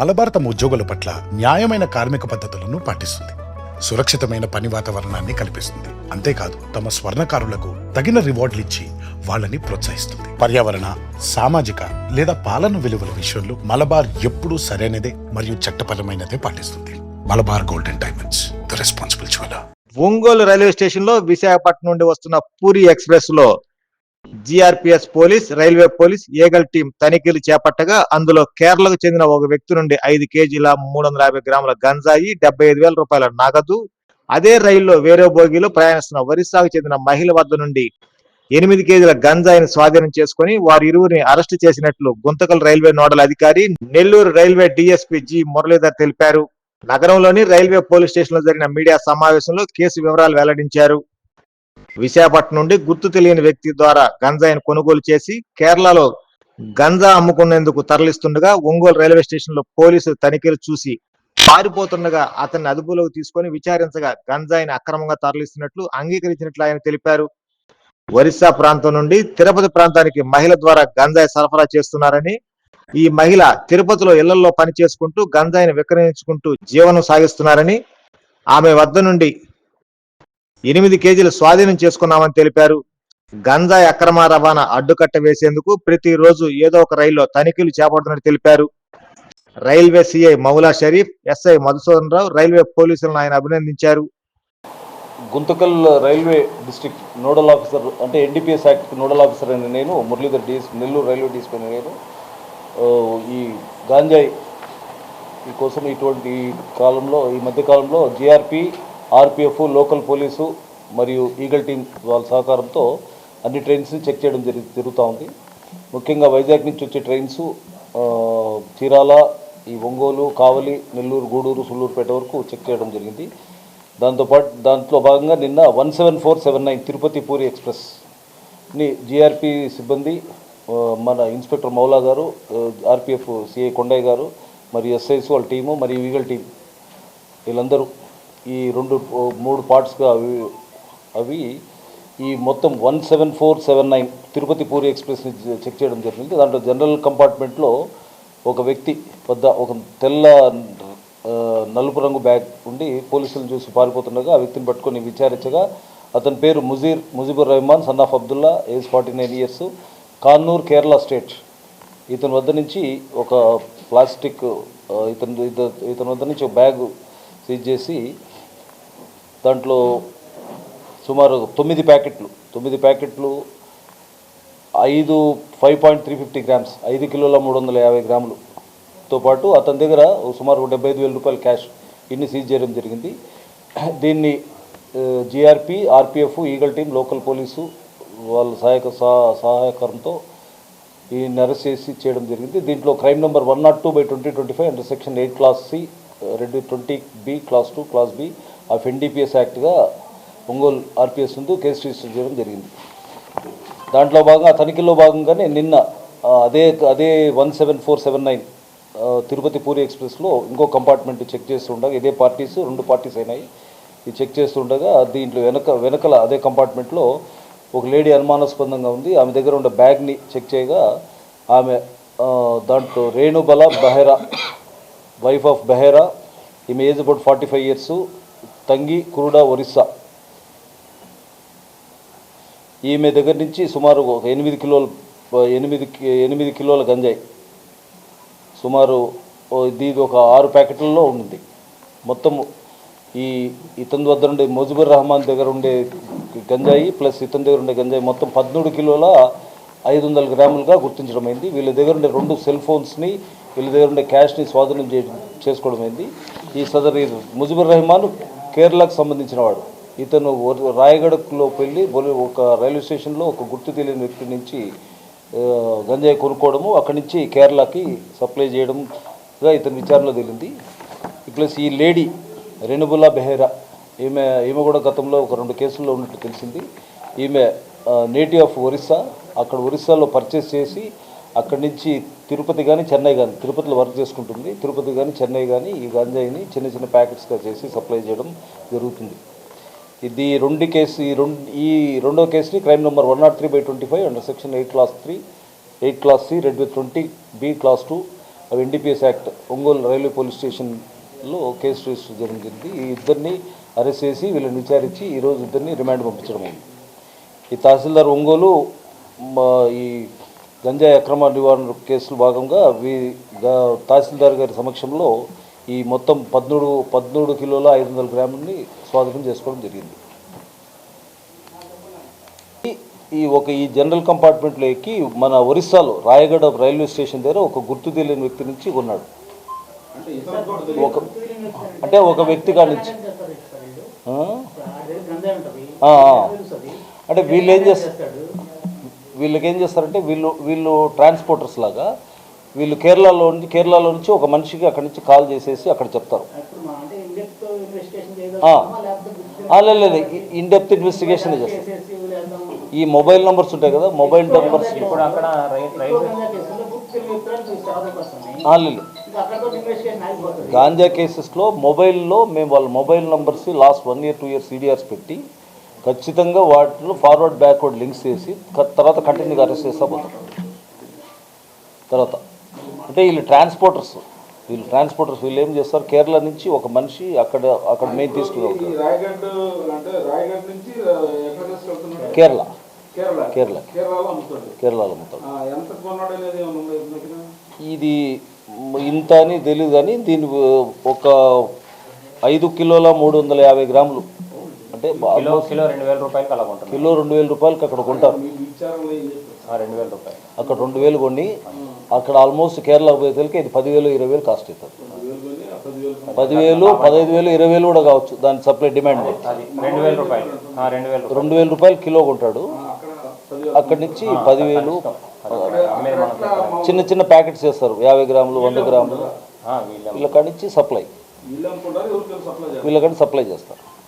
మలబార్ తమ ఉద్యోగుల పట్ల న్యాయమైన కార్మిక పద్ధతులను పాటిస్తుంది. సురక్షితమైన పని వాతావరణాన్ని కల్పిస్తుంది. అంతేకాదు తమ స్వర్ణకారులకు తగిన రివార్డులు ఇచ్చి వాళ్ళని ప్రోత్సహిస్తుంది. పర్యావరణ సామాజిక లేదా పాలన విలువల విషయంలో మలబార్ ఎప్పుడూ సరైనదే మరియు చట్టపరమైనదే పాటిస్తుంది. Malabar golden diamonds the responsible jeweller Ongole railway స్టేషన్లో విశాఖపట్నం నుండి వస్తున్న పూరి ఎక్స్ప్రెస్లో GRPS police railway police eagle team తనిఖీలు చేపట్టగా అందులో కేరళకు చెందిన ఒక వ్యక్తి నుండి ఐదు కేజీల మూడు వందల యాభై గ్రాముల గంజాయి డెబ్బై ఐదు వేల రూపాయల నగదు అదే రైల్లో వేరే బోగిలో ప్రయాణిస్తున్న ఒరిస్సాకు చెందిన మహిళ వద్ద నుండి ఎనిమిది కేజీల గంజాయిని స్వాధీనం చేసుకుని వారు ఇరువురిని అరెస్టు చేసినట్లు గుంతకల్ రైల్వే నోడల్ అధికారి Nellore railway DSP G Muralidhar తెలిపారు. నగరంలోని రైల్వే పోలీస్ స్టేషన్లో జరిగిన మీడియా సమావేశంలో కేసు వివరాలు వెల్లడించారు. విశాఖపట్నం నుండి గుర్తు తెలియని వ్యక్తి ద్వారా గంజాయిని కొనుగోలు చేసి కేరళలో గంజా అమ్ముకునేందుకు తరలిస్తుండగా ఒంగోలు రైల్వే స్టేషన్లో పోలీసులు తనిఖీలు చూసి పారిపోతుండగా అతన్ని అదుపులోకి తీసుకొని విచారించగా గంజాయిని అక్రమంగా తరలిస్తున్నట్లు అంగీకరించినట్లు ఆయన తెలిపారు. ఒరిస్సా ప్రాంతం నుండి తిరుపతి ప్రాంతానికి మహిళ ద్వారా గంజాయి సరఫరా చేస్తున్నారని ఈ మహిళ తిరుపతిలో ఇళ్ళలో పని చేసుకుంటూ గంజాయిని విక్రయించుకుంటూ జీవనం సాగిస్తున్నారని ఆమె వద్ద నుండి ఎనిమిది కేజీలు స్వాధీనం చేసుకున్నామని తెలిపారు. గంజాయి అక్రమ రవాణా అడ్డుకట్ట వేసేందుకు ప్రతిరోజు ఏదో ఒక రైల్లో తనిఖీలు చేపడుతున్నట్టు తెలిపారు. Railway CI Moula Sharif SI Madhusudan Rao railway పోలీసులను ఆయన అభినందించారు. Guntakal railway district nodal officer అంటే ఎన్డీపీఎస్ యాక్ట్ నోడల్ ఆఫీసర్ అని నేను Muralidhar DS Nellore railway DSP నేను ఈ గాంజాయి కోసం ఇటువంటి కాలంలో ఈ మధ్యకాలంలో జిఆర్పి ఆర్పిఎఫ్ లోకల్ పోలీసు మరియు ఈగల్ టీం వాళ్ళ సహకారంతో అన్ని ట్రైన్స్ని చెక్ చేయడం జరి జరుగుతూ ఉంది. ముఖ్యంగా వైజాగ్ నుంచి వచ్చే ట్రైన్స్ చీరాల ఈ ఒంగోలు కావలి నెల్లూరు గూడూరు సుళ్ళూరుపేట వరకు చెక్ చేయడం జరిగింది. దాంతోపాటు దాంట్లో భాగంగా నిన్న one seven four seven nine Tirupati Puri ఎక్స్ప్రెస్ని GRP సిబ్బంది మన ఇన్స్పెక్టర్ మౌలా గారు ఆర్పిఎఫ్ సిఐ కొండయ్య గారు మరియు ఎస్ఐస్ వాళ్ళ టీము మరియు ఈగల్ టీం వీళ్ళందరూ ఈ రెండు మూడు పార్ట్స్గా అవి అవి ఈ మొత్తం one seven four seven nine Tirupati Puri ఎక్స్ప్రెస్ని check చేయడం జరిగింది. దాంట్లో జనరల్ కంపార్ట్మెంట్లో ఒక వ్యక్తి వద్ద ఒక తెల్ల నలుపు రంగు బ్యాగ్ ఉండి పోలీసులు చూసి పారిపోతుండగా ఆ వ్యక్తిని పట్టుకొని విచారించగా అతని పేరు Mujeer Mujibur Rahman son of Abdullah age forty nine years Kannur Kerala state. ఇతని వద్ద నుంచి ఒక ప్లాస్టిక్ ఇతను ఇత- ఇతని వద్ద నుంచి ఒక బ్యాగ్ సీజ్ చేసి దాంట్లో సుమారు తొమ్మిది ప్యాకెట్లు తొమ్మిది ప్యాకెట్లు ఐదు five point three fifty grams ఐదు కిలోల మూడు వందల యాభై గ్రాములతో పాటు అతని దగ్గర సుమారు డెబ్బై ఐదు వేల రూపాయల క్యాష్ ఇన్ని సీజ్ చేయడం జరిగింది. దీన్ని GRP RPF eagle team local police వాళ్ళ సహాయక సహ- సహాయకరంతో ఈ అరెస్ట్ చేసి చేయడం జరిగింది. దీంట్లో crime number one not two by twenty twenty five under section eight class C రెండు twenty B class two class B of NDPS యాక్ట్గా Ongole RPS ముందు కేసు రిజిస్టర్ చేయడం జరిగింది. దాంట్లో భాగంగా తనిఖీలో భాగంగానే నిన్న అదే అదే one seven four seven nine Tirupati Puri ఎక్స్ప్రెస్లో ఇంకో కంపార్ట్మెంట్ చెక్ చేస్తుండగా ఇదే పార్టీస్ రెండు పార్టీస్ అయినాయి. ఇది చెక్ చేస్తుండగా దీంట్లో వెనక వెనకల అదే కంపార్ట్మెంట్లో ఒక లేడీ అనుమానాస్పదంగా ఉంది. ఆమె దగ్గర ఉన్న బ్యాగ్ని చెక్ చేయగా ఆమె దాంట్లో రేణుబల బెహరా వైఫ్ ఆఫ్ బెహరా ఈమె age about forty five years. Tangi Khurda Orissa. ఈమె దగ్గర నుంచి సుమారు ఒక ఎనిమిది కిలోల ఎనిమిది కి- ఎనిమిది కిలోల గంజాయి. సుమారు ఓ ఇది ఒక ఆరు ప్యాకెట్లలో ఉంది మొత్తం ఈ ఇతని వద్ద ఉండే మోజిబుర్ రహమాన్ దగ్గర ఉండే గంజాయి ప్లస్ ఇతని దగ్గర ఉండే గంజాయి మొత్తం పద్మూడు కిలోల ఐదు వందల గ్రాములుగా గుర్తించడం అయింది. వీళ్ళ దగ్గర ఉండే రెండు సెల్ ఫోన్స్ని వీళ్ళ దగ్గర ఉండే క్యాష్ని స్వాధీనం చే చేసుకోవడం అయింది. ఈ సదరు ముజిబుర్ రెహమాన్ కేరళకు సంబంధించిన వాడు. ఇతను ఒర్- వెళ్ళి ఒక రైల్వే స్టేషన్లో ఒక గుర్తు తెలియని వ్యక్తి నుంచి గంజాయి కొనుక్కోవడము అక్కడి నుంచి కేరళకి సప్లై చేయడంగా ఇతని విచారణలో తేలింది. ప్లస్ ఈ లేడీ రెనుబుల్లా బెహేరా ఈమె ఈమె కూడా గతంలో ఒక రెండు కేసుల్లో ఉన్నట్టు తెలిసింది. ఈమె నేటివ్ ఆఫ్ ఒరిస్సా అక్కడ ఒరిస్సాలో పర్చేస్ చేసి అక్కడి నుంచి తిరుపతి కానీ చెన్నై కానీ తిరుపతిలో వర్క్ చేసుకుంటుంది. తిరుపతి కానీ చెన్నై కానీ ఈ గంజాయిని చిన్న చిన్న ప్యాకెట్స్గా చేసి సప్లై చేయడం జరుగుతుంది. ఇది రెండు కేసు ఈ రెండు ఈ రెండో కేసుని crime number one not three by twenty five under section eight class three eight class C read with twenty B class two అవి NDPS act Ongole railway police స్టేషన్లో కేసు రిజిస్టర్ జరిగింది. ఈ ఇద్దరిని అరెస్ట్ చేసి వీళ్ళని విచారించి ఈరోజు ఇద్దరిని రిమాండ్ పంపించడం ఈ తహసీల్దార్ ఒంగోలు మా ఈ గంజాయి అక్రమ నివారణ కేసులో భాగంగా వీ తహసీల్దార్ గారి సమక్షంలో ఈ మొత్తం పద్మూడు పద్మూడు కిలోల ఐదు వందల గ్రాములని స్వాధీనం చేసుకోవడం జరిగింది. ఈ- ఒక ఈ జనరల్ కంపార్ట్మెంట్లో ఎక్కి మన ఒరిస్సాలో రాయగడ రైల్వే స్టేషన్ దగ్గర ఒక గుర్తు తెలియని వ్యక్తి నుంచి కొన్నాడు. ఒక అంటే ఒక వ్యక్తి కాడి నుంచి. అంటే వీళ్ళు ఏం చేస్తారు వీళ్ళకి ఏం చేస్తారంటే వీళ్ళు వీళ్ళు ట్రాన్స్పోర్టర్స్ లాగా వీళ్ళు కేరళలో నుంచి కేరళలో నుంచి ఒక మనిషికి అక్కడి నుంచి కాల్ చేసేసి అక్కడ చెప్తారు. లేదు లేదు ఇన్ డెప్త్ ఇన్వెస్టిగేషన్ చేస్తారు. ఈ మొబైల్ నంబర్స్ ఉంటాయి కదా మొబైల్ నంబర్స్. లేదు గాంజా కేసెస్లో మొబైల్లో మేము వాళ్ళ mobile numbers last one year two year CDRs పెట్టి ఖచ్చితంగా వాటిలో ఫార్వర్డ్ బ్యాక్వర్డ్ లింక్స్ చేసి తర్వాత కంటిన్యూగా అరెస్ట్ చేస్తా పోతాం తర్వాత. అంటే వీళ్ళు ట్రాన్స్పోర్టర్స్ వీళ్ళు ట్రాన్స్పోర్టర్స్ వీళ్ళు ఏం చేస్తారు? కేరళ నుంచి ఒక మనిషి అక్కడ అక్కడ మెయిన్ తీసుకుని కేరళ. కేరళ. కేరళ. కేరళలో అమ్ముతాడు? ఇది ఇంత అని తెలియదు కానీ దీని ఒక ఐదు కిలోల మూడు వందల యాభై గ్రాములు. అంటే కిలో కిలో రెండు వేల రూపాయలకి అలా కొంటున్నాం కిలో రెండు వేల రూపాయలకి అక్కడ కొంటారు. రెండు వేల రూపాయలు. అక్కడ రెండు వేలు కొని అక్కడ ఆల్మోస్ట్ కేరళ పోయేసరికి ఇది పదివేలు ఇరవై వేలు కాస్ట్ అవుతుంది. పదివేలు పదహైదు వేలు ఇరవై వేలు కూడా కావచ్చు. దాని సప్లై డిమాండ్ రెండు వేల రూపాయలు. ఆ, రెండు వేల రూపాయలు. రెండు వేల రూపాయలు కిలో కొంటాడు. అక్కడ నుంచి పదివేలు. చిన్న చిన్న ప్యాకెట్స్ చేస్తారు. యాభై గ్రాములు వంద గ్రాములు. ఆ, వీళ్ళ నుంచి సప్లై వీళ్ళు సప్లై చేస్తారు.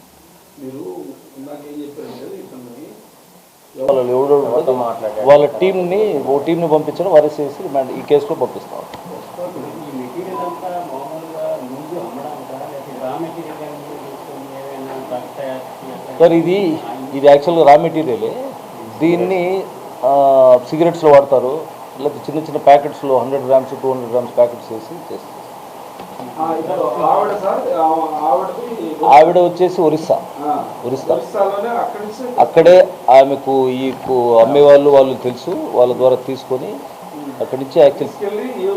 వీళ్ళ టీంని ఓ టీంని పంపించడం అరెస్ట్ చేసి రిమాండ్ ఈ కేసులో చేయాలి? సార్ ఇది ఇది యాక్చువల్గా రా మెటీరియలే. దీన్ని సిగరెట్స్లో వాడతారు. లేకపోతే చిన్న చిన్న ప్యాకెట్స్లో hundred grams two hundred grams packets వేసి చేస్తారు. ఆవిడ వచ్చేసి ఒరిస్సా. ఒరిస్సా. అక్కడి ఆమెకు ఈ కు- అమ్మేవాళ్ళు వాళ్ళు తెలుసు వాళ్ళ ద్వారా తీసుకొని అక్కడి నుంచి యాక్చువల్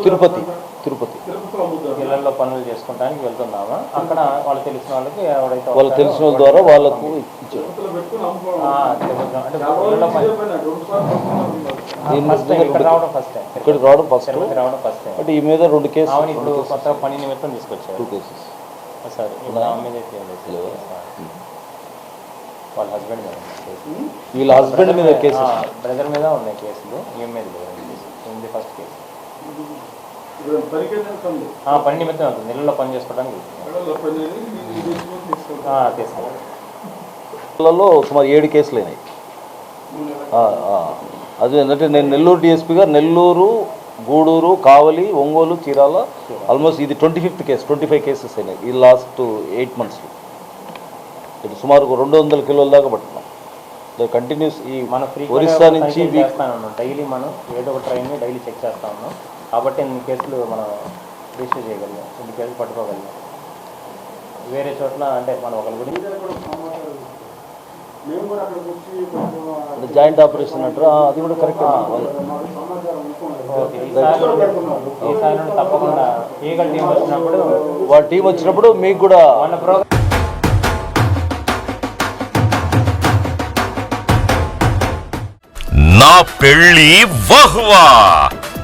తిరుపతి? తిరుపతి. ఇళ్ళలో పనులు చేసుకోవడానికి వెళ్తున్నాము. అక్కడ వాళ్ళు తెలిసిన వాళ్ళకి ఎవరైతే వాళ్ళు తెలిసిన వాళ్ళ ద్వారా వాళ్ళకు ఇచ్చారు. అంటే రావడం ఫస్ట్ ఇక్కడికి రావడం ఫస్ట్ తిరుపతి రావడం ఫస్ట్ టైం బట్ ఈ మీద రెండు కేసు ఆమెను ఇప్పుడు కొత్త పని నిమిత్తం తీసుకొచ్చారు. టూ కేసెస్ సార్ ఇప్పుడు ఆమె మీద ఏం. వాళ్ళ హస్బెండ్ మీద కేసు. వీళ్ళ హస్బెండ్ మీద కేసెస్ ఆ, బ్రదర్ మీద ఉన్నాయి కేసులు ఈమె మీద కేసు. ఇది ఫస్ట్ కేసు పని నిమిత్తం వెళ్తుంది ఇళ్ళలో పని చేసుకోవడానికి సుమారు ఏడు కేసులు అయినాయి. ఆ, ఆ. అది ఏంటంటే నేను నెల్లూరు డిఎస్పీగా నెల్లూరు గూడూరు కావలి ఒంగోలు చీరాల ఆల్మోస్ట్ ఇది twenty fifth case twenty five cases అయినాయి ఈ లాస్ట్ ఎయిట్ మంత్స్లో ఇది సుమారు రెండు వందల కిలోల దాకా పట్టుకున్నాం. కంటిన్యూస్ ఈ మన ఫ్రీ ఒరిస్సా నుంచి డైలీ మనం ఏదో ఒక ట్రైన్ డైలీ చెక్ చేస్తా ఉన్నాం. కాబట్టి ఇన్ని కేసులు మనం రిజిస్టర్ చేయగలిగాం ఇన్ని కేసులు పట్టుకోగలిగాం. వేరే చోట్ల అంటే మనం ఒకరి గురించి జాయింట్ ఆపరేషన్ అంటారు అది కూడా కరెక్ట్. తప్పకుండా ఈగల్ టీం వచ్చినప్పుడు వాళ్ళ టీం వచ్చినప్పుడు మీకు కూడా మన ప్రోగ్రామ్ నా పెళ్ళి వహ్వా!